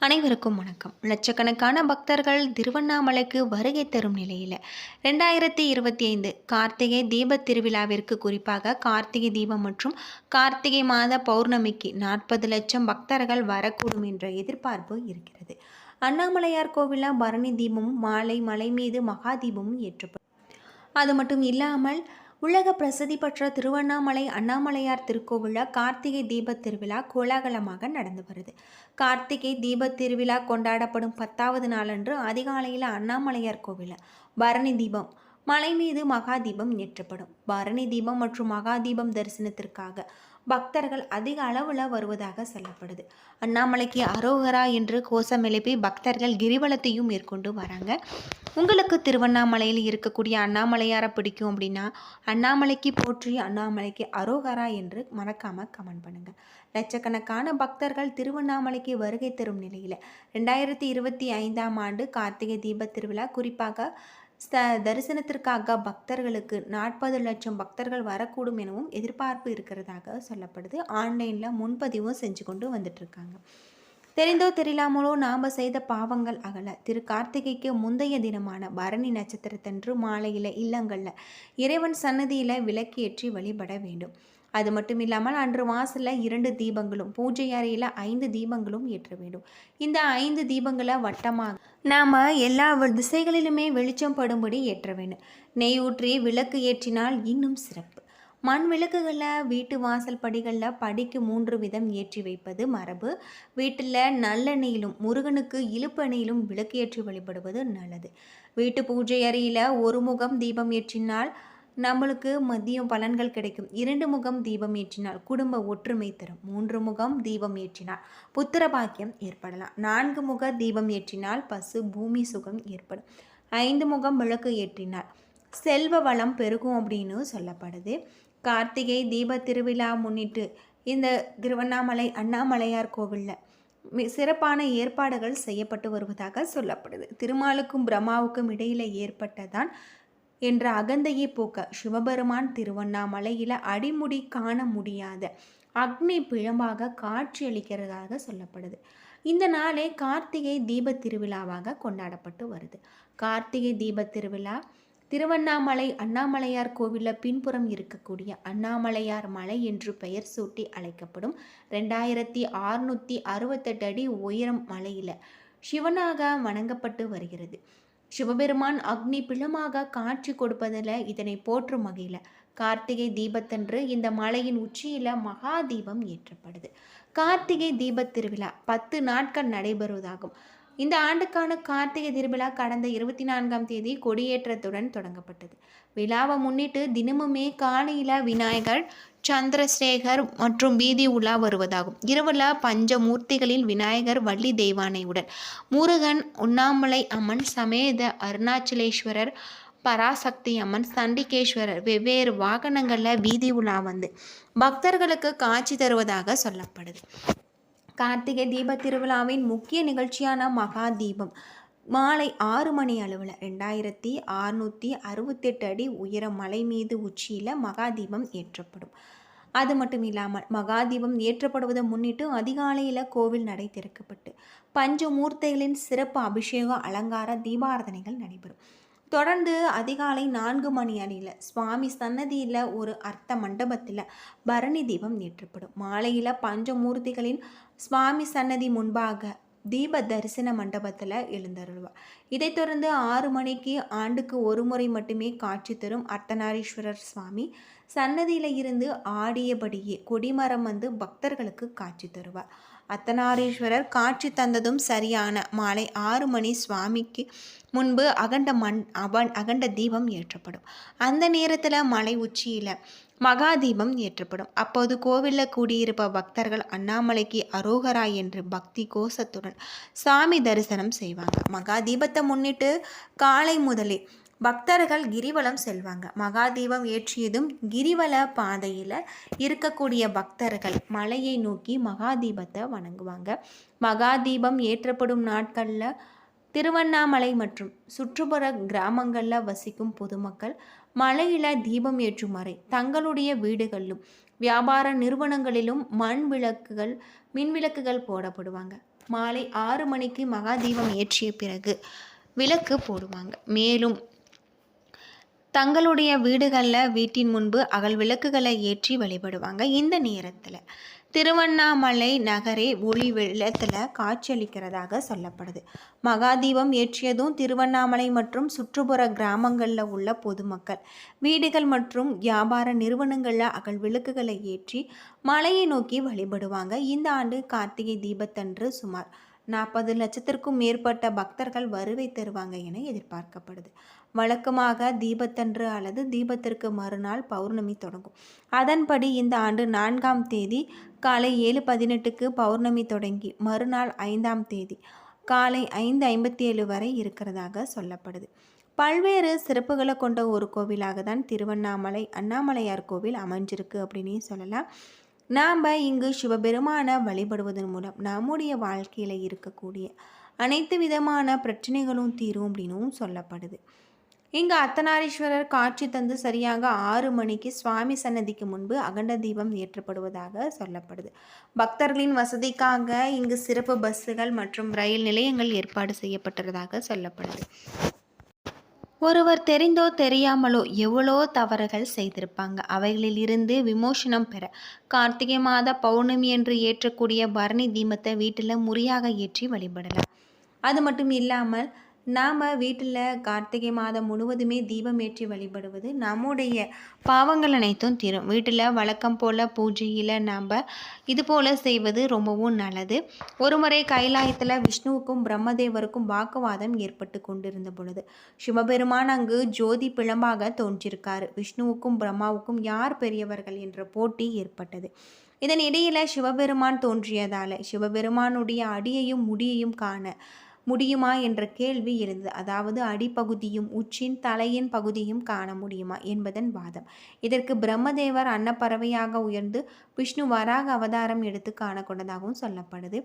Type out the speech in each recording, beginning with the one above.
அனைவருக்கும் வணக்கம். லட்சக்கணக்கான பக்தர்கள் திருவண்ணாமலைக்கு வருகை தரும் நிலையில். ரெண்டாயிரத்தி இருபத்தி ஐந்து கார்த்திகை தீபத் திருவிழாவிற்கு குறிப்பாக கார்த்திகை தீபம் மற்றும் கார்த்திகை மாத பௌர்ணமிக்கு நாற்பது லட்சம் பக்தர்கள் வரக்கூடும் என்ற எதிர்பார்ப்பு இருக்கிறது. அண்ணாமலையார் கோவிலில் பரணி தீபமும் மாலை மலை மீது மகா தீபமும் ஏற்றப்படும். அது மட்டும் இல்லாமல் உலக பிரசித்தி பெற்ற திருவண்ணாமலை அண்ணாமலையார் திருக்கோவிலில் கார்த்திகை தீபத் திருவிழா கோலாகலமாக நடந்து வருது. கார்த்திகை தீபத் திருவிழா கொண்டாடப்படும் பத்தாவது நாளன்று அதிகாலையில் அண்ணாமலையார் கோவிலில் பரணி தீபம். மலை மீது மகா தீபம் ஏற்றப்படும். பரணி தீபம் மற்றும் மகா தீபம் தரிசனத்திற்காக பக்தர்கள் அதிக அளவில் வருவதாக சொல்லப்படுது. அண்ணாமலைக்கு அரோகரா என்று கோஷம் எழுப்பி பக்தர்கள் கிரிவலத்தையும் மேற்கொண்டு வராங்க. உங்களுக்கு திருவண்ணாமலையில் இருக்கக்கூடிய அண்ணாமலையாரை பிடிக்கும் அப்படின்னா அண்ணாமலைக்கு போற்றி அண்ணாமலைக்கு அரோகரா என்று மறக்காமல் கமெண்ட் பண்ணுங்கள் லட்சக்கணக்கான பக்தர்கள் திருவண்ணாமலைக்கு வருகை தரும் நிலையில் ரெண்டாயிரத்தி இருபத்தி ஐந்தாம் ஆண்டு கார்த்திகை தீபத் திருவிழா குறிப்பாக ஸ்த தரிசனத்திற்காக பக்தர்களுக்கு நாற்பது லட்சம் பக்தர்கள் வரக்கூடும் எனவும் எதிர்பார்ப்பு இருக்கிறதாக சொல்லப்படுது. ஆன்லைனில் முன்பதிவும் செஞ்சு கொண்டு வந்துட்டுருக்காங்க. தெரிந்தோ தெரியலாமலோ நாம் செய்த பாவங்கள் அகல. திரு கார்த்திகைக்கு முந்தைய தினமான பரணி நட்சத்திரத்தன்று மாலையில் இல்லங்களில் இறைவன் சன்னதியில் விளக்கேற்றி வழிபட வேண்டும். அது மட்டும் இல்லாமல் அன்று வாசலில் இரண்டு தீபங்களும் பூஜை அறையில் ஐந்து தீபங்களும் ஏற்ற வேண்டும். இந்த ஐந்து தீபங்களை வட்டமாக நாம் எல்லா திசைகளிலுமே வெளிச்சம் படும்படி ஏற்ற வேண்டும். நெய் ஊற்றி விளக்கு ஏற்றினால் இன்னும் சிறப்பு. மண் விளக்குகளில் வீட்டு வாசல் படிகளில் படிக்கு மூன்று விதம் ஏற்றி வைப்பது மரபு. வீட்டில் நல்லெண்ணெயிலும் முருகனுக்கு இழுப்பெண்ணெயிலும் விளக்கு ஏற்றி வழிபடுவது நல்லது. வீட்டு பூஜை அறையில் ஒரு முகம் தீபம் ஏற்றினால் நம்மளுக்கு மதியம் பலன்கள் கிடைக்கும். இரண்டு முகம் தீபம் ஏற்றினால் குடும்ப ஒற்றுமை தரும். மூன்று முகம் தீபம் ஏற்றினால் புத்திர பாக்கியம் ஏற்படலாம். நான்கு முக தீபம் ஏற்றினால் பசு பூமி சுகம் ஏற்படும். ஐந்து முகம் விளக்கு ஏற்றினால் செல்வ வளம் பெருகும் அப்படின்னு சொல்லப்படுது. கார்த்திகை தீப திருவிழா முன்னிட்டு இந்த திருவண்ணாமலை அண்ணாமலையார் கோவிலில் சிறப்பான ஏற்பாடுகள் செய்யப்பட்டு வருவதாக சொல்லப்படுது. திருமாலுக்கும் பிரம்மாவுக்கும் இடையில் ஏற்பட்டதான் என்ற அகந்தையை போக்க சிவபெருமான் திருவண்ணாமலையில் அடிமுடி காண முடியாத அக்னி பிழம்பாக காட்சியளிக்கிறதாக சொல்லப்படுது. இந்த நாளே கார்த்திகை தீப திருவிழாவாக கொண்டாடப்பட்டு வருது. கார்த்திகை தீப திருவிழா திருவண்ணாமலை அண்ணாமலையார் கோவிலில் பின்புறம் இருக்கக்கூடிய அண்ணாமலையார் மலை என்று பெயர் சூட்டி அழைக்கப்படும் ரெண்டாயிரத்தி அறுநூற்றி அறுபத்தெட்டு அடி உயரம் மலையில் சிவனாக வணங்கப்பட்டு வருகிறது. சிவபெருமான் அக்னி பிளமாக காட்சி கொடுப்பதில் இதனை போற்றும் வகையில். கார்த்திகை தீபத்தன்று இந்த மலையின் உச்சியில் மகா தீபம் ஏற்றப்படுது. கார்த்திகை தீபத் திருவிழா பத்து நாட்கள் நடைபெறுவதாகும். இந்த ஆண்டுக்கான கார்த்திகை திருவிழா கடந்த இருபத்தி நான்காம் தேதி கொடியேற்றத்துடன் தொடங்கப்பட்டது. விழாவை முன்னிட்டு தினமுமே காலையில் விநாயகர் சந்திரசேகர் மற்றும் வீதி உலா வருவதாகும். இரவுல பஞ்சமூர்த்திகளில் விநாயகர் வள்ளி தெய்வானையுடன் முருகன் உண்ணாமலை அம்மன் சமேத அருணாச்சலேஸ்வரர் பராசக்தி அம்மன் சண்டிகேஸ்வரர் வெவ்வேறு வாகனங்களில் வீதி உலா வந்து பக்தர்களுக்கு காட்சி தருவதாக சொல்லப்படுது. கார்த்திகை தீப திருவிழாவின் முக்கிய நிகழ்ச்சியான மகா தீபம் மாலை ஆறு மணி அளவில் ரெண்டாயிரத்தி அறுநூற்றி அறுபத்தெட்டு அடி உயர மலை மீது உச்சியில் மகாதீபம் ஏற்றப்படும். அது மட்டும் இல்லாமல் மகாதீபம் ஏற்றப்படுவதை முன்னிட்டு அதிகாலையில் கோவில் நடை திறக்கப்பட்டு பஞ்சமூர்த்திகளின் சிறப்பு அபிஷேக அலங்கார தீபாரதனைகள் நடைபெறும். தொடர்ந்து அதிகாலை நான்கு மணி அணியில் சுவாமி சன்னதியில் ஒரு அர்த்த மண்டபத்தில் பரணி தீபம் ஏற்றப்படும். மாலையில் பஞ்சமூர்த்திகளின் சுவாமி சன்னதி முன்பாக தீப தரிசன மண்டபத்தில் எழுந்தருள்வார். இதைத் தொடர்ந்து ஆறு மணிக்கு ஆண்டுக்கு ஒரு முறை மட்டுமே காட்சி தரும் அர்த்தநாரீஸ்வரர் சுவாமி சன்னதியில் இருந்து ஆடியபடியே கொடிமரம் வந்து பக்தர்களுக்கு காட்சி தருவார். அத்தனாரீஸ்வரர் காட்சி தந்ததும் சரியான மாலை ஆறு மணி சுவாமிக்கு முன்பு அகண்ட மண் அவன் அகண்ட தீபம் ஏற்றப்படும். அந்த நேரத்தில் மலை உச்சியில் மகா தீபம் ஏற்றப்படும். அப்போது கோவிலில் கூடியிருப்ப பக்தர்கள் அண்ணாமலைக்கு அரோகரா என்று பக்தி கோஷத்துடன் சாமி தரிசனம் செய்வாங்க. மகா தீபத்தை முன்னிட்டு காலை முதலே பக்தர்கள் கிரிவலம் செல்வாங்க. மகாதீபம் ஏற்றியதும் கிரிவல பாதையில் இருக்கக்கூடிய பக்தர்கள் மலையை நோக்கி மகாதீபத்தை வணங்குவாங்க. மகாதீபம் ஏற்றப்படும் நாட்களில் திருவண்ணாமலை மற்றும் சுற்றுப்புற கிராமங்களில் வசிக்கும் பொதுமக்கள் மலையில் தீபம் ஏற்றும் வரை தங்களுடைய வீடுகளிலும் வியாபார நிறுவனங்களிலும் மண் விளக்குகள் மின் விளக்குகள் போடப்படுவாங்க. மாலை ஆறு மணிக்கு மகாதீபம் ஏற்றிய பிறகு விளக்கு போடுவாங்க. மேலும் தங்களுடைய வீடுகளில் வீட்டின் முன்பு அகல் விளக்குகளை ஏற்றி வழிபடுவாங்க. இந்த நேரத்தில் திருவண்ணாமலை நகரே ஒளி வெள்ளத்தில் காட்சியளிக்கிறதாக சொல்லப்படுது. மகாதீபம் ஏற்றியதும் திருவண்ணாமலை மற்றும் சுற்றுப்புற கிராமங்களில் உள்ள பொதுமக்கள். வீடுகள் மற்றும் வியாபார நிறுவனங்களில் அகல் விளக்குகளை ஏற்றி மலையை நோக்கி வழிபடுவாங்க. இந்த ஆண்டு கார்த்திகை தீபத்தன்று சுமார் நாற்பது லட்சத்திற்கும் மேற்பட்ட பக்தர்கள் வருகை தருவாங்க என எதிர்பார்க்கப்படுது. வழக்கமாக தீபத்தன்று அல்லது தீபத்திற்கு மறுநாள் பௌர்ணமி தொடங்கும். அதன்படி இந்த ஆண்டு நான்காம் தேதி காலை ஏழு பதினெட்டுக்கு பௌர்ணமி தொடங்கி மறுநாள் ஐந்தாம் தேதி காலை ஐந்து ஐம்பத்தி ஏழு வரை இருக்கிறதாக சொல்லப்படுது. பல்வேறு சிறப்புகளை கொண்ட ஒரு கோவிலாக தான் திருவண்ணாமலை அண்ணாமலையார் கோவில் அமைஞ்சிருக்கு அப்படின்னு சொல்லலாம். நாம் இங்கு சிவபெருமானை வழிபடுவதன் மூலம் நம்முடைய வாழ்க்கையில் இருக்கக்கூடிய அனைத்து விதமான பிரச்சனைகளும் தீரும் அப்படின்னும் சொல்லப்படுது. இங்கு அத்தனாரீஸ்வரர் காட்சி தந்து சரியாக ஆறு மணிக்கு சுவாமி சன்னதிக்கு முன்பு அகண்ட தீபம் ஏற்றப்படுவதாக சொல்லப்படுது. பக்தர்களின் வசதிக்காக இங்கு சிறப்பு பஸ்ஸுகள் மற்றும் ரயில் நிலையங்கள் ஏற்பாடு செய்யப்பட்டதாக சொல்லப்படுது. ஒருவர் தெரிந்தோ தெரியாமலோ எவ்வளோ தவறுகள் செய்திருப்பாங்க. அவைகளில் இருந்து விமோசனம் பெற கார்த்திகை மாத பௌர்ணமி என்று ஏற்றக்கூடிய பரணி தீபத்தை வீட்டில் முறையாக ஏற்றி வழிபடலாம். அது மட்டும் இல்லாமல் நாம் வீட்டில் கார்த்திகை மாதம் முழுவதுமே தீபம் ஏற்றி வழிபடுவது நம்முடைய பாவங்கள் அனைத்தும் தீரும். வீட்டில் வழக்கம் போல் பூஜையில் நாம் இது போல் செய்வது ரொம்பவும் நல்லது. ஒரு முறை கைலாயத்தில் விஷ்ணுவுக்கும் பிரம்மதேவருக்கும் வாக்குவாதம் ஏற்பட்டு கொண்டிருந்த பொழுது சிவபெருமான் அங்கு ஜோதி பிழம்பாக தோன்றியிருக்கார் விஷ்ணுவுக்கும் பிரம்மாவுக்கும் யார் பெரியவர்கள் என்ற போட்டி ஏற்பட்டது. இதன் இடையில் சிவபெருமான் தோன்றியதால் சிவபெருமானுடைய அடியையும் முடியையும் காண முடியுமா என்ற கேள்வி இருந்தது அதாவது அடிப்பகுதியும் உச்சின் தலையின் பகுதியும் காண முடியுமா என்பதன் வாதம். இதற்கு பிரம்மதேவர் அன்னப்பறவையாக உயர்ந்து விஷ்ணு வராக அவதாரம் எடுத்து காணக்கொண்டதாகவும் சொல்லப்படுது.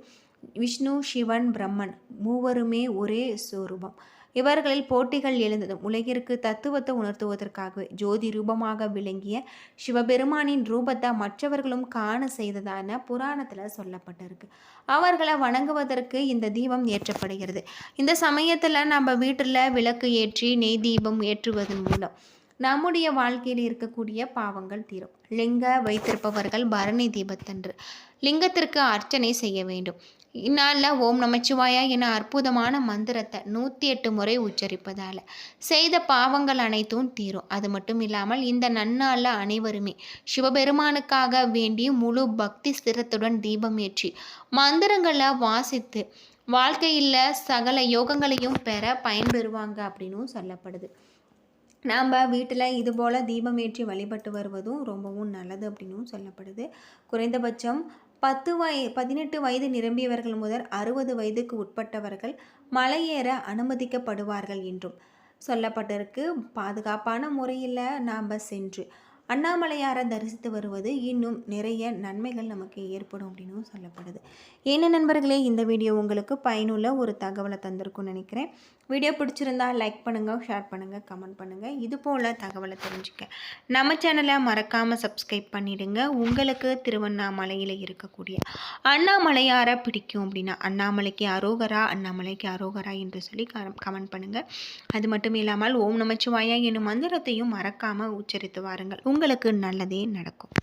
விஷ்ணு சிவன் பிரம்மன் மூவருமே ஒரே சொரூபம். இவர்களில் போட்டிகள் எழுந்ததும் உலகிற்கு தத்துவத்தை உணர்த்துவதற்காகவே ஜோதி ரூபமாக விளங்கிய சிவபெருமானின் ரூபத்தை மற்றவர்களும் காண செய்ததான புராணத்தில் சொல்லப்பட்டிருக்கு. அவர்களை வணங்குவதற்கு இந்த தீபம் ஏற்றப்படுகிறது. இந்த சமயத்தில் நம்ம வீட்டில் விளக்கு ஏற்றி நெய் தீபம் ஏற்றுவதன் மூலம் நம்முடைய வாழ்க்கையில் இருக்கக்கூடிய பாவங்கள் தீரும். லிங்க வைத்திருப்பவர்கள் பரணி தீபத்தன்று லிங்கத்திற்கு அர்ச்சனை செய்ய வேண்டும். இந்நாளில் ஓம் நமச்சிவாயா என அற்புதமான மந்திரத்தை நூற்றி எட்டு முறை உச்சரிப்பதால் செய்த பாவங்கள் அனைத்தும் தீரும். அது மட்டும் இல்லாமல் இந்த நன்னாளில் அனைவருமே சிவபெருமானுக்காக வேண்டி முழு பக்தி ஸ்திரத்துடன் தீபம் ஏற்றி மந்திரங்களை வாசித்து வாழ்க்கையில் சகல யோகங்களையும் பெற பயன்பெறுவாங்க அப்படின்னும் சொல்லப்படுது. நாம் வீட்டில் இது போல் தீபம் ஏற்றி வழிபட்டு வருவதும் ரொம்பவும் நல்லது அப்படின்னும் சொல்லப்படுது. குறைந்தபட்சம் பத்து வய பதினெட்டு வயது நிரம்பியவர்கள் முதல் அறுபது வயதுக்கு உட்பட்டவர்கள் மலையேற அனுமதிக்கப்படுவார்கள் என்றும் சொல்லப்பட்டிருக்கு. பாதுகாப்பான முறையில் நாம் சென்று அண்ணாமலையாரை தரிசித்து வருவது இன்னும் நிறைய நன்மைகள் நமக்கு ஏற்படும் அப்படின்னும் சொல்லப்படுது. என்ன நண்பர்களே இந்த வீடியோ உங்களுக்கு பயனுள்ள ஒரு தகவலை தந்திருக்கும்னு நினைக்கிறேன். வீடியோ பிடிச்சிருந்தா லைக் பண்ணுங்கள் ஷேர் பண்ணுங்கள் கமெண்ட் பண்ணுங்கள் இது போல் தகவலை தெரிஞ்சுக்க. நம்ம சேனலை மறக்காமல் சப்ஸ்கிரைப் பண்ணிவிடுங்க உங்களுக்கு திருவண்ணாமலையில் இருக்கக்கூடிய அண்ணாமலையாரை பிடிக்கும் அப்படின்னா அண்ணாமலைக்கு அரோகரா அண்ணாமலைக்கு அரோகரா என்று சொல்லி கமெண்ட் பண்ணுங்கள் அது மட்டும் இல்லாமல் ஓம் நமச்சிவாயா என்னும் மந்திரத்தையும் மறக்காமல் உச்சரித்து வாருங்கள். உங்களுக்கு நல்லதே நடக்கும்.